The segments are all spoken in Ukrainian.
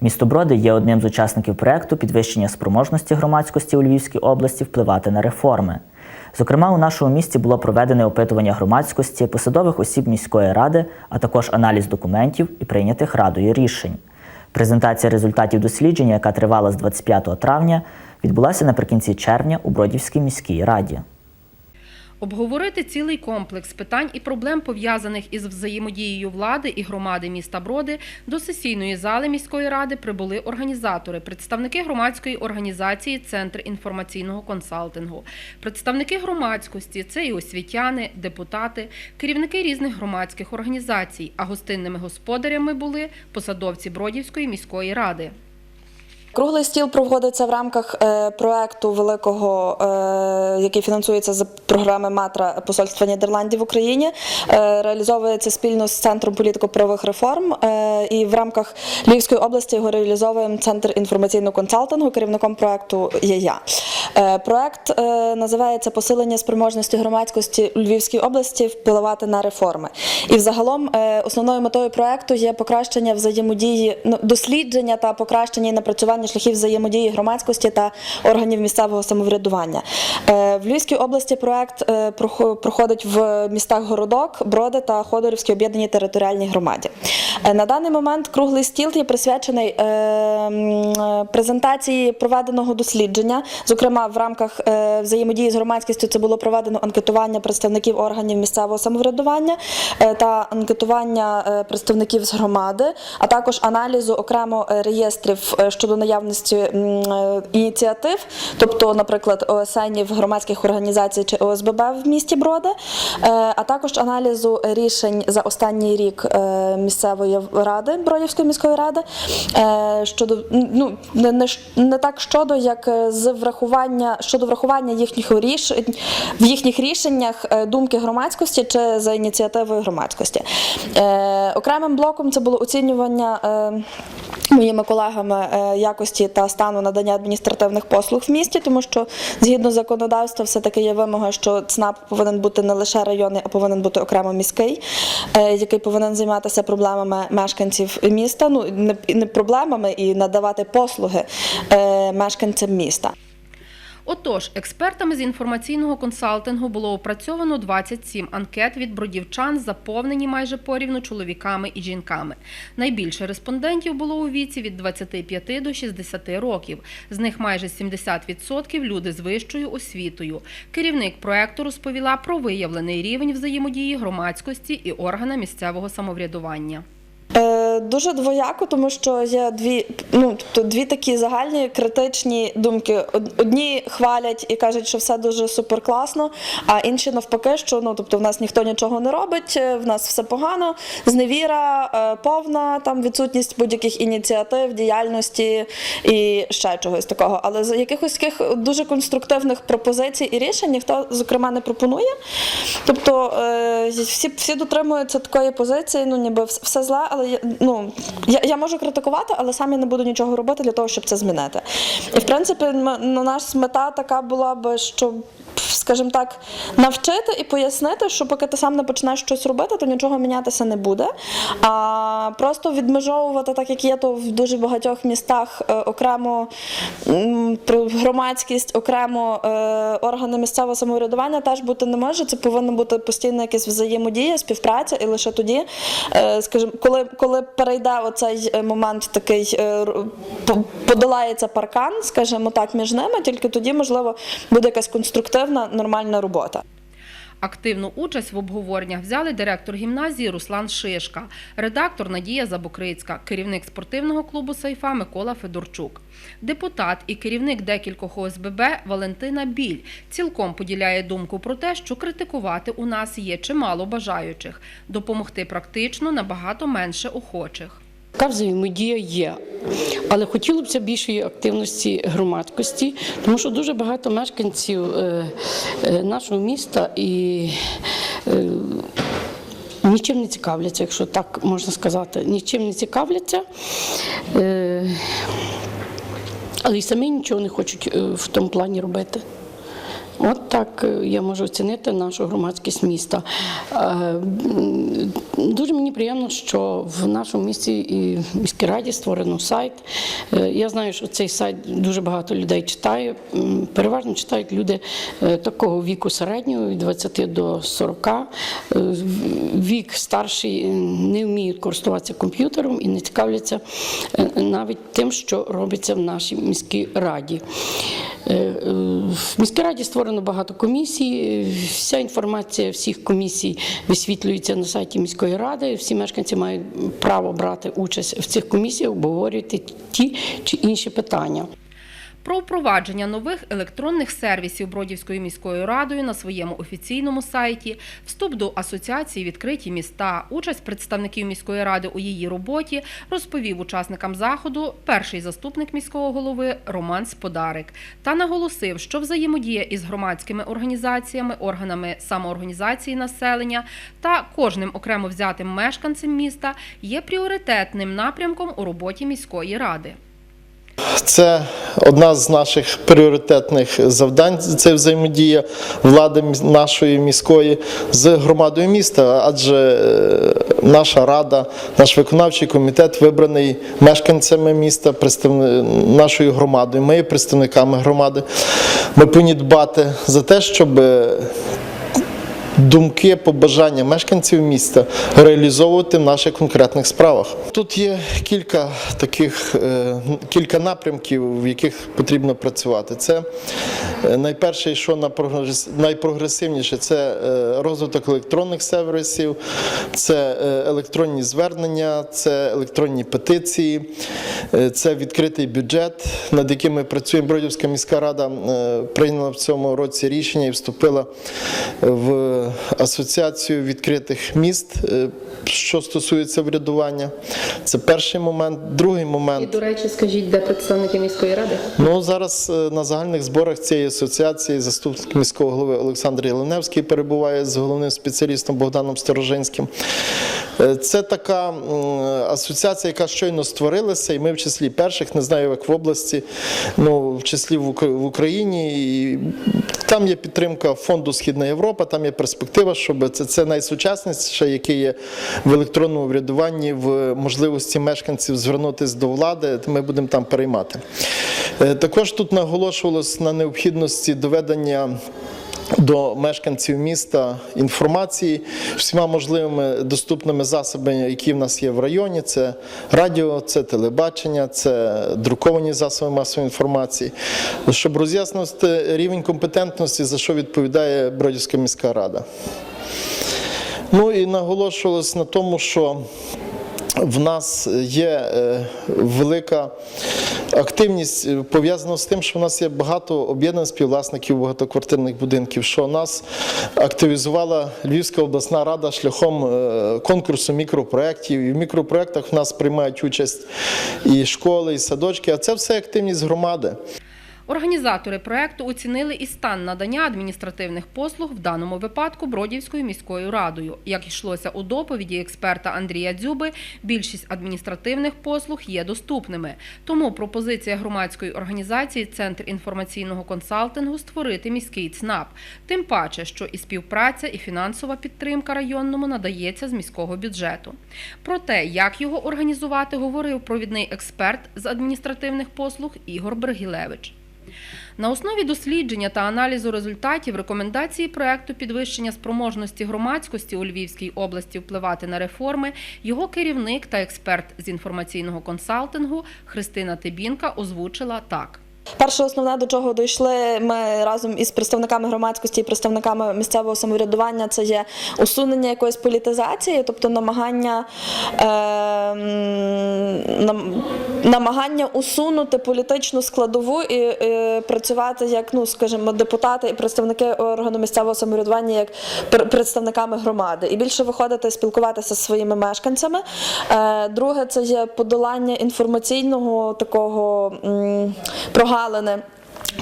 Місто Броди є одним з учасників проекту підвищення спроможності громадськості у Львівській області впливати на реформи. Зокрема, у нашому місті було проведене опитування громадськості, посадових осіб міської ради, а також аналіз документів і прийнятих радою рішень. Презентація результатів дослідження, яка тривала з 25 травня, відбулася наприкінці червня у Бродівській міській раді. Обговорити цілий комплекс питань і проблем, пов'язаних із взаємодією влади і громади міста Броди, до сесійної зали міської ради прибули організатори, представники громадської організації Центр інформаційного консалтингу, представники громадськості, це і освітяни, депутати, керівники різних громадських організацій. А гостинними господарями були посадовці Бродівської міської ради. Круглий стіл проводиться в рамках е, проекту великого, е, який фінансується з програми Матра Посольства Нідерландів в Україні. Е, реалізовується спільно з центром політико-правових реформ. І в рамках Львівської області його реалізовує центр інформаційного консалтингу. Керівником проекту є я. Проект називається Посилення спроможності громадськості у Львівській області впливати на реформи. І взагалом основною метою проекту є покращення взаємодії, ну, дослідження та покращення і напрацювання шляхів взаємодії громадськості та органів місцевого самоврядування. Е, В Львівській області проект е, проходить в містах Городок, Броди та Ходорівській об'єднаній територіальній громаді. Е, На даний момент круглий стіл є присвячений презентації проведеного дослідження. Зокрема, в рамках взаємодії з громадськістю це було проведено анкетування представників органів місцевого самоврядування та анкетування представників з громади, а також аналізу окремо реєстрів щодо наявності ініціатив, тобто, наприклад, ОСНів, громадських організацій чи ОСББ в місті Броди, е, а також аналізу рішень за останній рік е, місцевої ради Бродівської міської ради е, щодо ну не, не, не так щодо, як з врахування щодо врахування їхніх рішень в їхніх рішеннях думки громадськості чи за ініціативою громадськості. Окремим блоком це було оцінювання. Моїми колегами якості та стану надання адміністративних послуг в місті, тому що згідно законодавства, все таки є вимога, що ЦНАП повинен бути не лише районний, а повинен бути окремо міський, е, який повинен займатися проблемами мешканців міста. Ну не, не проблемами і надавати послуги е, мешканцям міста. Отож, експертами з інформаційного консалтингу було опрацьовано 27 анкет від бродівчан, заповнені майже порівну чоловіками і жінками. Найбільше респондентів було у віці від 25 до 60 років. З них майже 70% люди з вищою освітою. Керівник проекту розповіла про виявлений рівень взаємодії громадськості і органа місцевого самоврядування. Дуже двояко, тому що є дві, ну тобто дві такі загальні критичні думки. Одні хвалять і кажуть, що все дуже супер класно, а інші навпаки, що ну тобто в нас ніхто нічого не робить, е, в нас все погано, зневіра, е, повна там відсутність будь-яких ініціатив, діяльності і ще чогось такого. Але з якихось таких дуже конструктивних пропозицій і рішень ніхто зокрема не пропонує. Тобто е, всі, всі дотримуються такої позиції, ну ніби все зле, але ну, я, я можу критикувати, але сам я не буду нічого робити для того, щоб це змінити. І в принципі, на нас мета така була би, щоб. Скажімо так, навчити і пояснити, що поки ти сам не почнеш щось робити, то нічого мінятися не буде. А просто відмежовувати, так як є то в дуже багатьох містах, е, окремо громадськість, окремо е, органи місцевого самоврядування теж бути не може. Це повинна бути постійна якась взаємодія, співпраця, і лише тоді, е, скажімо, коли, коли перейде оцей момент такий, подолається паркан, скажімо так, між ними, тільки тоді, можливо, буде якась конструктивна, нормальна робота. Активну участь в обговореннях взяли директор гімназії Руслан Шишка, редактор Надія Забокрицька, керівник спортивного клубу Сайфа Микола Федорчук. Депутат і керівник декількох ОСББ Валентина Біль цілком поділяє думку про те, що критикувати у нас є чимало бажаючих, допомогти практично набагато менше охочих. Така взаємодія є. Але хотілося б більшої активності громадськості, тому що дуже багато мешканців е, е, нашого міста і е, нічим не цікавляться, якщо так можна сказати, нічим не цікавляться. Але й самі нічого не хочуть в тому плані робити. От так я можу оцінити нашу громадськість міста. Дуже мені приємно, що в нашому місті і міській раді створено сайт. Е, Я знаю, що цей сайт дуже багато людей читає. Переважно читають люди е, такого віку середнього, від 20 до 40. Е, Вік старший не вміють користуватися комп'ютером і не цікавляться навіть тим, що робиться в нашій міській раді. В міській раді створено багато комісій. Вся інформація всіх комісій висвітлюється на сайті міської ради. Всі мешканці мають право брати участь в цих комісіях, обговорювати ті чи інші питання. Про впровадження нових електронних сервісів Бродівською міською радою на своєму офіційному сайті, вступ до асоціації відкриті міста, участь представників міської ради у її роботі розповів учасникам заходу перший заступник міського голови Роман Сподарик та наголосив, що взаємодія із громадськими організаціями, органами самоорганізації населення та кожним окремо взятим мешканцем міста є пріоритетним напрямком у роботі міської ради. Це одна з наших пріоритетних завдань. Це взаємодія влади нашої міської з громадою міста, адже е, наша рада, наш виконавчий комітет вибраний мешканцями міста, нашою громадою. Ми є представниками громади. Ми повинні дбати за те, щоб е, думки, побажання мешканців міста реалізовувати в наших конкретних справах. Тут є кілька таких е, кілька напрямків, в яких потрібно працювати. Це е, найперше, що на прогрес- найпрогресивніше, це е, розвиток електронних сервісів, це електронні звернення, це електронні петиції, це відкритий бюджет, над яким ми працюємо. Бродівська міська рада прийняла в цьому році рішення і вступила в асоціацію відкритих міст, е, що стосується врядування. Це перший момент. Другий момент. І, до речі, скажіть, де представники міської ради? Ну зараз е, на загальних зборах цієї асоціації заступник міського голови Олександр Єленевський перебуває з головним спеціалістом Богданом Сторожинським. Е, Це така асоціація, яка щойно створилася, і ми в числі перших, не знаю, як в області, ну в числі в Україні. І там є підтримка фонду Східна Європа, там є перспектива, щоб це, це найсучасніше, яке є в електронному врядуванні, в можливості мешканців звернутися до влади. Ми будемо там переймати. Е, Також тут наголошувалось на необхідності доведення. До мешканців міста інформації всіма можливими доступними засобами, які в нас є в районі. Це радіо, це телебачення, це друковані засоби масової інформації, щоб роз'яснити рівень компетентності, за що відповідає Бродівська міська рада. Ну і наголошувалось на тому, що в нас є е, велика активність е, пов'язана з тим, що в нас є багато об'єднаних співвласників багатоквартирних будинків, що нас активізувала Львівська обласна рада шляхом е, конкурсу мікропроєктів. І в мікропроєктах в нас приймають участь і школи, і садочки, а це все активність громади. Організатори проекту оцінили і стан надання адміністративних послуг в даному випадку Бродівською міською радою. Як йшлося у доповіді експерта Андрія Дзюби, більшість адміністративних послуг є доступними. Тому пропозиція громадської організації Центр інформаційного консалтингу створити міський ЦНАП. Тим паче, що і співпраця, і фінансова підтримка районному надається з міського бюджету. Про те, як його організувати, говорив провідний експерт з адміністративних послуг Ігор Бергілевич. На основі дослідження та аналізу результатів рекомендації проекту підвищення спроможності громадськості у Львівській області впливати на реформи його керівник та експерт з інформаційного консалтингу Христина Тибінка озвучила так. Перше основне, до чого дійшли ми разом із представниками громадськості і представниками місцевого самоврядування, це є усунення якоїсь політизації, тобто намагання, е, намагання усунути політичну складову і е, працювати як, ну скажімо, депутати і представники органу місцевого самоврядування як представниками громади, і більше виходити спілкуватися зі своїми мешканцями. Е, друге, це є подолання інформаційного такого м, прогалини.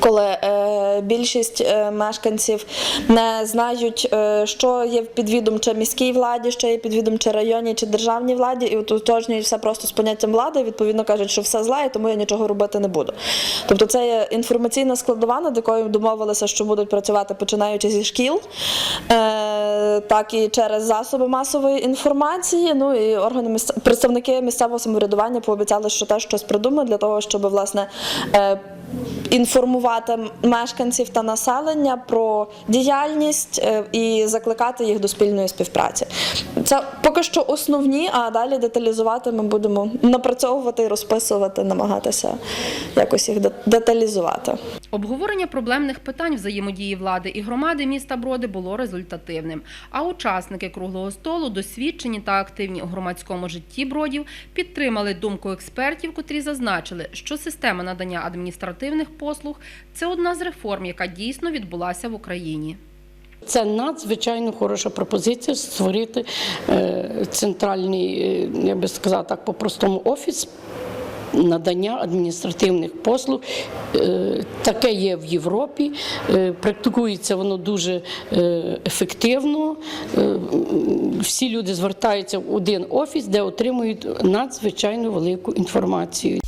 коли е, більшість е, мешканців не знають, е, що є підвідомче міській владі, що є підвідомче районній чи державній владі, і уточнюють все просто з поняттям влади, відповідно кажуть, що все зле, і тому я нічого робити не буду. Тобто це є інформаційна складова, над якою домовилися, що будуть працювати починаючи зі шкіл, е, так і через засоби масової інформації. Ну і органи місц... представники місцевого самоврядування пообіцяли, що теж щось придумають для того, щоб власне. е, Інформувати мешканців та населення про діяльність е, і закликати їх до спільної співпраці. Це поки що основні, а далі деталізувати ми будемо напрацьовувати розписувати, намагатися якось їх деталізувати. Обговорення проблемних питань взаємодії влади і громади міста Броди було результативним. А учасники круглого столу, досвідчені та активні у громадському житті бродів, підтримали думку експертів, котрі зазначили, що система надання адміністративних послуг це одна з реформ, яка дійсно відбулася в Україні. Це надзвичайно хороша пропозиція створити е, центральний, е, я би сказала так, по-простому офіс. Надання адміністративних послуг Е, таке є в Європі. Е, Практикується воно дуже е, ефективно. Всі люди звертаються в один офіс, де отримують надзвичайно велику інформацію.